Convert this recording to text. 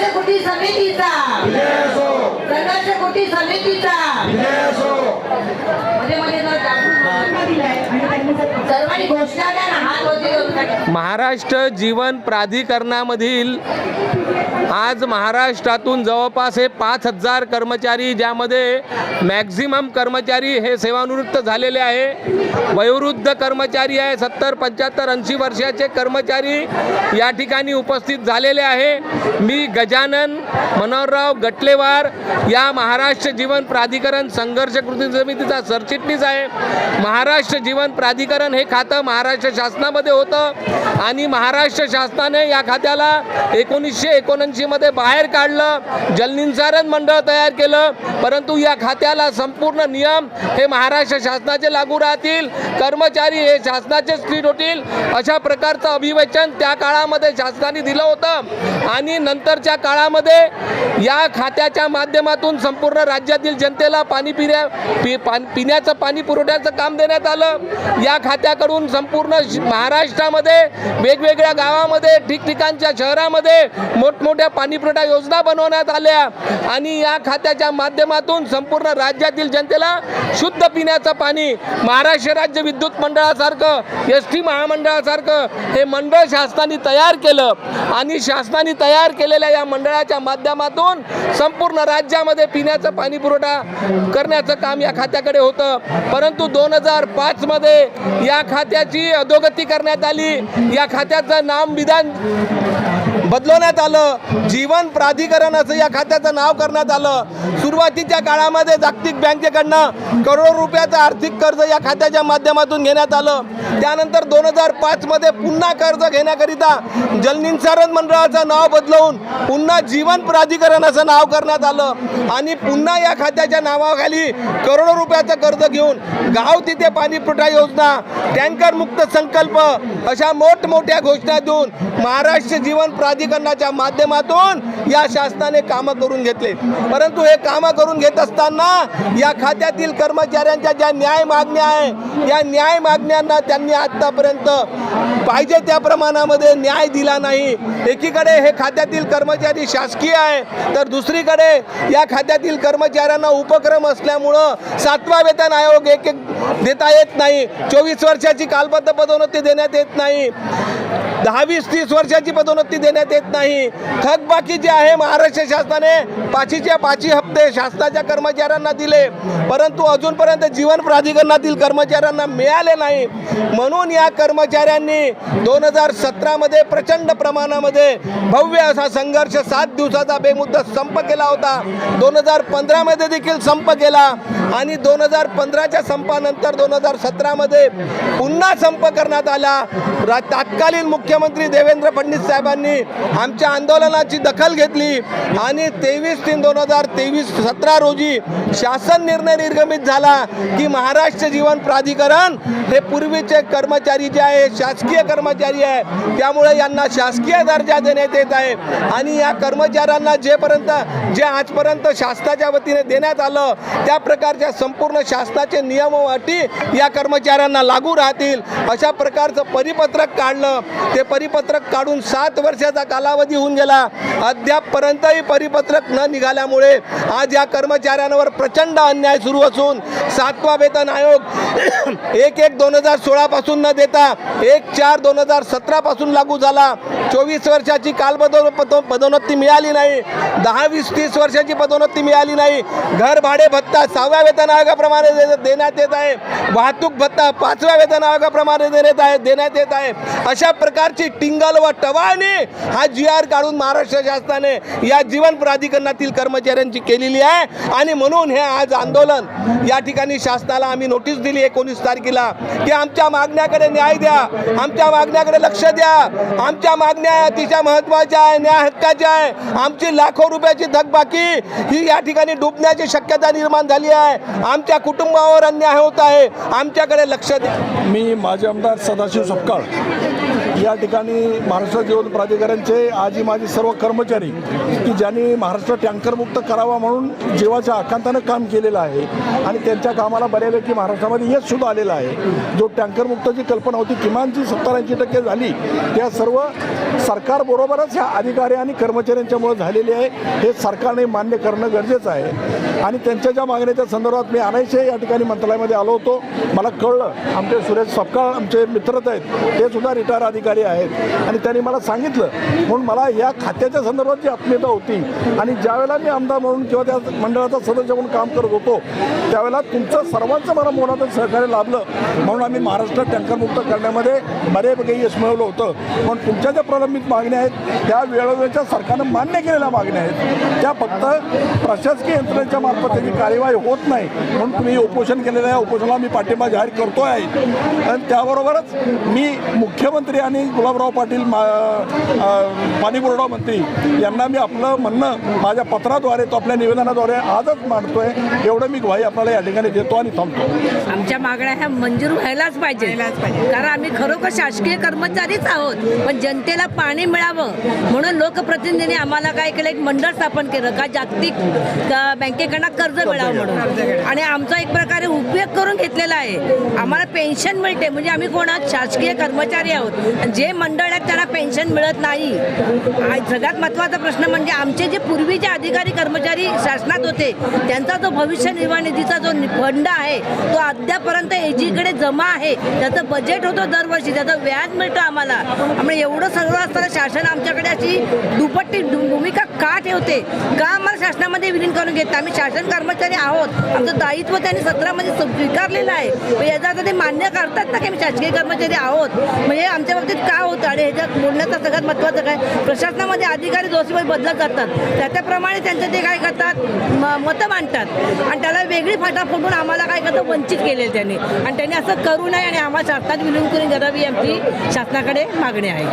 संघर्ष कुटी समितीचा? संघर्ष कुटी समितीचा? महाराष्ट्र जीवन प्राधिकरणामधील आज महाराष्ट्रातून जवळपास हे पाच हजार कर्मचारी ज्यामध्ये मॅक्झिमम कर्मचारी हे सेवानिवृत्त झालेले आहे. वयोवृद्ध कर्मचारी आहे सत्तर पंच्याहत्तर ऐंशी वर्षाचे कर्मचारी या ठिकाणी उपस्थित झालेले आहे. मी गजानन मनोहरराव गटलेवार या महाराष्ट्र जीवन प्राधिकरण संघर्ष कृती समितीचा सरचिटणीस आहे. महाराष्ट्र जीवन प्राधिकरण हे खातं महाराष्ट्र शासनामध्ये होतं आणि महाराष्ट्र शासनाने या खात्याला एकोणीसशे एकोणऐंशीमध्ये बाहेर काढलं. जलनिसारण मंडळ तयार केलं. परंतु या खात्याला संपूर्ण नियम हे महाराष्ट्र शासनाचे लागू राहतील. कर्मचारी हे शासनाचे स्थिर होतील. अशा प्रकारचं अभिवचन त्या काळामध्ये शासनाने दिलं होतं. आणि नंतरच्या काळामध्ये या खात्याच्या माध्यमातून संपूर्ण राज्यातील जनतेला पाणी पिण्या पि पिण्याचं पाणी पुरवठ्याचं काम देण्यात आलं. या त्यांच्याकडून संपूर्ण महाराष्ट्रामध्ये वेगवेगळ्या गावामध्ये ठिकठिकाणच्या शहरामध्ये मोठमोठ्या पाणी पुरवठा योजना बनवण्यात आल्या. आणि या खात्याच्या माध्यमातून संपूर्ण राज्यातील जनतेला शुद्ध पिण्याचं पाणी महाराष्ट्र राज्य विद्युत मंडळासारखं एस टी महामंडळासारखं हे मंडळ शासनाने तयार केलं. आणि शासनाने तयार केलेल्या या मंडळाच्या माध्यमातून संपूर्ण राज्यामध्ये पिण्याचं पाणी पुरवठा करण्याचं काम या खात्याकडे होतं. परंतु दोन हजार पाचमध्ये या खात्याची अधोगती करण्यात आली. या खात्याचं नाम विधान बदलवण्यात आलं. जीवन प्राधिकरण असं या खात्याचं नाव करण्यात आलं. सुरुवातीच्या काळामध्ये जागतिक बँकेकडनं करोडो रुपयाचं आर्थिक कर्ज या खात्याच्या माध्यमातून घेण्यात आलं. त्यानंतर दोन हजार पाचमध्ये पुन्हा कर्ज घेण्याकरिता जलनिंसारण मंडळाचं नाव बदलवून पुन्हा जीवन प्राधिकरण असं नाव करण्यात आलं. आणि पुन्हा या खात्याच्या नावाखाली करोडो रुपयाचं कर्ज घेऊन गाव तिथे पाणी पुरवठा योजना टँकर मुक्त संकल्प अशा मोठमोठ्या घोषणा देऊन महाराष्ट्र जीवन प्राधिकरणाच्या माध्यमातून या शासनाने कामं करून घेतले. परंतु हे कामं करून घेत असताना या खात्यातील कर्मचाऱ्यांच्या ज्या न्याय मागण्या आहे या न्याय मागण्यांना त्यांनी आत्तापर्यंत पाहिजे त्या प्रमाणामध्ये न्याय दिला नाही. एकीकडे हे खात्यातील कर्मचारी शासकीय आहे तर दुसरीकडे या खात्यातील कर्मचाऱ्यांना उपक्रम असल्यामुळं सातवा वेतन आयोग एक एक देता येत नाही. चोवीस वर्षाची कालबद्ध पदोन्नती देण्यात येत नाही. दहावीस तीस वर्षाची पदोन्नती देण्यात येत नाही. थकबाकी जे आहे महाराष्ट्र शासनाने पाचीच्या पाची हप्ते शासनाच्या कर्मचाऱ्यांना दिले. परंतु अजूनपर्यंत जीवन प्राधिकरणातील कर्मचाऱ्यांना मिळाले नाही. म्हणून या कर्मचाऱ्यांनी दोन हजार सतरामध्ये प्रचंड प्रमाणामध्ये भव्य असा संघर्ष सात दिवसाचा बेमुद्दत संप केला होता. दोन हजार पंधरामध्ये देखील संप केला. आणि दोन हजार पंधराच्या संपानंतर दोन हजार सतरामध्ये पुन्हा संप करण्यात आला. रा तत्कालीन मुख्यमंत्री देवेंद्र फडणवीस साहेबांनी आमच्या आंदोलनाची दखल घेतली. आणि तेवीस तीन दोन हजार तेवीस सतरा रोजी शासन निर्णय निर्गमित झाला की महाराष्ट्र जीवन प्राधिकरण हे पूर्वीचे कर्मचारी जे आहे शासकीय कर्मचारी आहे त्यामुळे यांना शासकीय दर्जा देण्यात येत आहे. आणि या कर्मचाऱ्यांना जेपर्यंत जे आजपर्यंत शासनाच्या वतीने देण्यात आलं त्या प्रकारच्या संपूर्ण शासनाचे नियम व अटी या कर्मचाऱ्यांना लागू राहतील. अशा प्रकारचं परिपत्रक काढलं. ते परिपत्रक काढून सात वर्षाचा कालावधी होऊन गेला. अद्यापपर्यंतही परिपत्रक न निघाल्यामुळे आज या कर्मचाऱ्यांवर प्रचंड अन्याय सुरू असून सातवा वेतन आयोग एक एक दोन हजार सोळापासून न देता एक चार दोन हजार सतरापासून लागू झाला. चोवीस वर्षाची कालबदो पदो पदोन्नती मिळाली नाही. दहा वीस तीस वर्षाची पदोन्नती मिळाली नाही. घर भाडे भत्ता सहाव्या वेतन आयोगाप्रमाणे देण्यात येत आहे. वाहतूक भत्ता पाचव्या वेतन आयोगाप्रमाणे देण्यात आहे देण्यात येत आहे. अशा प्रकारची टिंगल व टवाळणी हा जी आर काढून महाराष्ट्र शासनाने या जीवन प्राधिकरणातील कर्मचाऱ्यांची केलेली आहे. आणि म्हणून हे आज आंदोलन या ठिकाणी शासनाला आम्ही नोटीस दिली एकोणीस तारखेला की आमच्या मागण्याकडे न्याय द्या. आमच्या मागण्याकडे लक्ष द्या. आमच्या मागण्या अतिशय महत्त्वाच्या आहे न्याय हक्काच्या आहे. आमची लाखो रुपयाची थकबाकी ही या ठिकाणी डुबण्याची शक्यता निर्माण झाली आहे. आमच्या कुटुंबावर अन्याय होत आहे. आमच्याकडे लक्ष द्या. मी माजी आमदार सदाशिव सपकाळ. या ठिकाणी महाराष्ट्र जीवन प्राधिकरणचे आजी माजी सर्व कर्मचारी की ज्यांनी महाराष्ट्र टँकरमुक्त करावा म्हणून जीवाच्या आकांतानं काम केलेलं आहे आणि त्यांच्या कामाला बऱ्यापैकी महाराष्ट्रामध्ये यश सुद्धा आलेलं आहे. जो टँकरमुक्तची कल्पना होती किमान जी सत्तर ऐंशी टक्के झाली त्या सर्व सरकारबरोबरच ह्या अधिकारी आणि कर्मचाऱ्यांच्यामुळे झालेली आहे. हे सरकारने मान्य करणं गरजेचं आहे. आणि त्यांच्या ज्या मागण्याच्या संदर्भात मी आणायचे या ठिकाणी मंत्रालयामध्ये आलो होतो. मला कळलं आमचे सुरेश सपकाळ आमचे मित्रच आहेत ते सुद्धा रिटायर अधिकारी आहेत. आणि त्यांनी मला सांगितलं. म्हणून मला या खात्याच्या संदर्भात जी आत्मीयता होती आणि ज्यावेळेला मी आमदार म्हणून किंवा त्या मंडळाचा सदस्य म्हणून काम करत होतो त्यावेळेला तुमचं सर्वांचं मला मोलाचं सहकार्य लाभलं. म्हणून आम्ही महाराष्ट्र टँकरमुक्त करण्यामध्ये बऱ्यापैकी यश मिळवलं होतं. पण तुमच्या ज्या प्रलंबित मागण्या आहेत त्या वेळोवेळच्या सरकारनं मान्य केलेल्या मागण्या आहेत. त्या फक्त प्रशासकीय यंत्रणेच्या मार्फत त्याची कार्यवाही होत नाही. म्हणून तुम्ही उपोषण केलेलं आहे. उपोषणाला मी पाठिंबा जाहीर करतो आहे आणि त्याबरोबरच मी मुख्यमंत्री आणि गुलाबराव पाटील मा अ, पाणी पुरवठा मंत्री यांना मी आपलं म्हणणं माझ्या पत्राद्वारे तो आपल्या निवेदनाद्वारे आजच मांडतोय. एवढं मी ग्वाही आपल्याला या ठिकाणी देतो आणि थांबतो. आमच्या मागण्या ह्या मंजूर व्हायलाच पाहिजे. कारण आम्ही खरोखर शासकीय कर्मचारीच आहोत पण जनतेला पाणी मिळावं म्हणून लोकप्रतिनिधींनी आम्हाला काय केलं? एक मंडळ स्थापन केलं का जागतिक क- बँकेकडनं कर्ज मिळावं म्हणून. आणि आमचा एक प्रकारे उपयोग करून घेतलेला आहे. आम्हाला पेन्शन मिळते. म्हणजे आम्ही कोण आहोत? शासकीय कर्मचारी आहोत. आणि जे मंडळ आहेत त्यांना पेन्शन मिळत नाही. सगळ्यात महत्त्वाचा प्रश्न म्हणजे आमचे जे पूर्वीचे अधिकारी कर्मचारी शासनात होते त्यांचा जो भविष्य निर्वाह निधीचा जो नि- फंड आहे तो अद्यापर्यंत एजीकडे जमा आहे. त्याचं बजेट होतं दरवर्षी त्याचं व्याज मिळतं आम्हाला. त्यामुळे एवढं सगळं असताना शासन आमच्याकडे अशी दुपट्टी भूमिका का होते. का आम्हाला शासनामध्ये विलीन करून घेत आम्ही शासन कर्मचारी आहोत. आमचं दायित्व त्यांनी सत्रामध्ये स्वीकारलेलं आहे. याचा आता ते मान्य करतात ना की आम्ही शासकीय कर्मचारी आहोत? म्हणजे आमच्या बाबतीत का होतं? आणि ह्याच्यात बोलण्याचा सगळ्यात महत्त्वाचं काय? प्रशासनामध्ये अधिकारी दोषीबाई बदलत जातात. त्याच्याप्रमाणे त्यांचं ते काय करतात? म- मतं मांडतात. आणि त्याला वेगळी फाटा फोडून आम्हाला काय करतं वंचित केलेलं त्यांनी. आणि त्यांनी असं करू नये आणि आम्हाला शासनात विलीन करून करावी आमची शासनाकडे मागणी आहे.